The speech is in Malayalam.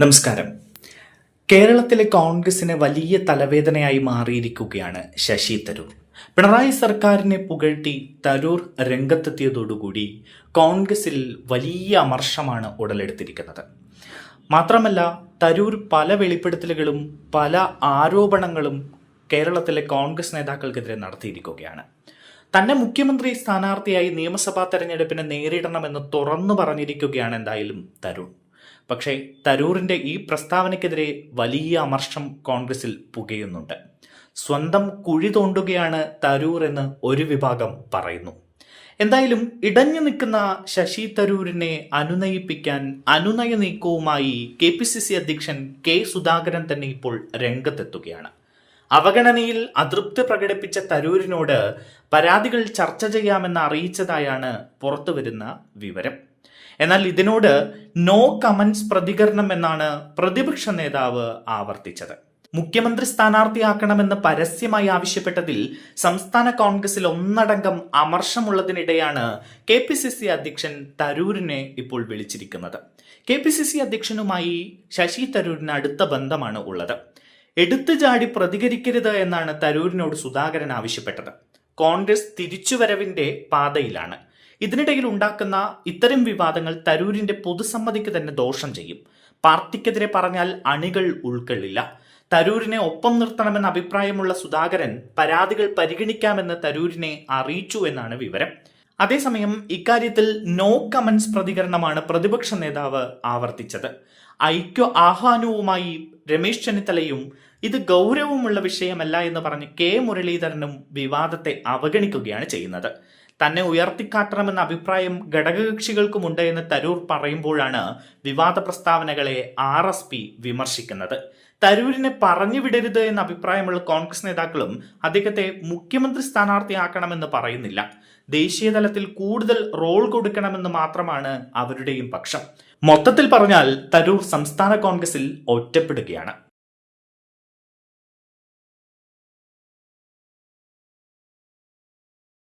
നമസ്കാരം. കേരളത്തിലെ കോൺഗ്രസിന് വലിയ തലവേദനയായി മാറിയിരിക്കുകയാണ് ശശി തരൂർ. പിണറായി സർക്കാരിനെ പുകഴ്ത്തി തരൂർ രംഗത്തെത്തിയതോടുകൂടി കോൺഗ്രസിൽ വലിയ അമർഷമാണ് ഉടലെടുത്തിരിക്കുന്നത്. മാത്രമല്ല തരൂർ പല വെളിപ്പെടുത്തലുകളും പല ആരോപണങ്ങളും കേരളത്തിലെ കോൺഗ്രസ് നേതാക്കൾക്കെതിരെ നടത്തിയിരിക്കുകയാണ്. തന്നെ മുഖ്യമന്ത്രി സ്ഥാനാർത്ഥിയായി നിയമസഭാ തെരഞ്ഞെടുപ്പിനെ നേരിടണമെന്ന് തുറന്നു പറഞ്ഞിരിക്കുകയാണ് എന്തായാലും തരൂർ. പക്ഷേ തരൂറിന്റെ ഈ പ്രസ്താവനയ്ക്കെതിരെ വലിയ അമർഷം കോൺഗ്രസിൽ പുകയുന്നുണ്ട്. സ്വന്തം കുഴി തോണ്ടുകയാണ് തരൂർ എന്ന് ഒരു വിഭാഗം പറയുന്നു. എന്തായാലും ഇടഞ്ഞു നിൽക്കുന്ന ശശി തരൂരിനെ അനുനയിപ്പിക്കാൻ അനുനയ നീക്കവുമായി കെ പി സി സി അധ്യക്ഷൻ കെ സുധാകരൻ തന്നെ ഇപ്പോൾ രംഗത്തെത്തുകയാണ്. അവഗണനയിൽ അതൃപ്തി പ്രകടിപ്പിച്ച തരൂരിനോട് പരാതികൾ ചർച്ച ചെയ്യാമെന്ന് അറിയിച്ചതായാണ് പുറത്തുവരുന്ന വിവരം. എന്നാൽ ഇതിനോട് നോ കമന്റ്സ് പ്രതികരണം എന്നാണ് പ്രതിപക്ഷ നേതാവ് ആവർത്തിച്ചത്. മുഖ്യമന്ത്രി സ്ഥാനാർത്ഥിയാക്കണമെന്ന് പരസ്യമായി ആവശ്യപ്പെട്ടതിൽ സംസ്ഥാന കോൺഗ്രസിൽ ഒന്നടങ്കം അമർഷമുള്ളതിനിടെയാണ് കെ പി സി സി അധ്യക്ഷൻ തരൂരിനെ ഇപ്പോൾ വിളിച്ചിരിക്കുന്നത്. കെ പി സി സി അധ്യക്ഷനുമായി ശശി തരൂരിന് അടുത്ത ബന്ധമാണ് ഉള്ളത്. എടുത്തു ചാടി പ്രതികരിക്കരുത് എന്നാണ് തരൂരിനോട് സുധാകരൻ ആവശ്യപ്പെട്ടത്. കോൺഗ്രസ് തിരിച്ചുവരവിന്റെ പാതയിലാണ്. ഇതിനിടയിൽ ഉണ്ടാക്കുന്ന ഇത്തരം വിവാദങ്ങൾ തരൂരിന്റെ പൊതുസമ്മതിക്ക് തന്നെ ദോഷം ചെയ്യും. പാർട്ടിക്കെതിരെ പറഞ്ഞാൽ അണികൾ ഉൾക്കൊള്ളില്ല. തരൂരിനെ ഒപ്പം നിർത്തണമെന്ന അഭിപ്രായമുള്ള സുധാകരൻ പരാതികൾ പരിഗണിക്കാമെന്ന് തരൂരിനെ അറിയിച്ചു എന്നാണ് വിവരം. അതേസമയം ഇക്കാര്യത്തിൽ നോ കമന്റ്സ് പ്രതികരണമാണ് പ്രതിപക്ഷ നേതാവ് ആവർത്തിച്ചത്. ഐക്യ ആഹ്വാനവുമായി രമേശ് ചെന്നിത്തലയും ഇത് ഗൗരവമുള്ള വിഷയമല്ല എന്ന് പറഞ്ഞ് കെ മുരളീധരനും വിവാദത്തെ അവഗണിക്കുകയാണ് ചെയ്യുന്നത്. തന്നെ ഉയർത്തിക്കാട്ടണമെന്ന അഭിപ്രായം ഘടകകക്ഷികൾക്കുമുണ്ട് എന്ന് തരൂർ പറയുമ്പോഴാണ് വിവാദ പ്രസ്താവനകളെ ആർ എസ് പി വിമർശിക്കുന്നത്. തരൂരിനെ പറഞ്ഞു വിടരുത് എന്ന അഭിപ്രായമുള്ള കോൺഗ്രസ് നേതാക്കളും അദ്ദേഹത്തെ മുഖ്യമന്ത്രി സ്ഥാനാർത്ഥിയാക്കണമെന്ന് പറയുന്നില്ല. ദേശീയ തലത്തിൽ കൂടുതൽ റോൾ കൊടുക്കണമെന്ന് മാത്രമാണ് അവരുടെയും പക്ഷം. മൊത്തത്തിൽ പറഞ്ഞാൽ തരൂർ സംസ്ഥാന കോൺഗ്രസിൽ ഒറ്റപ്പെടുകയാണ്.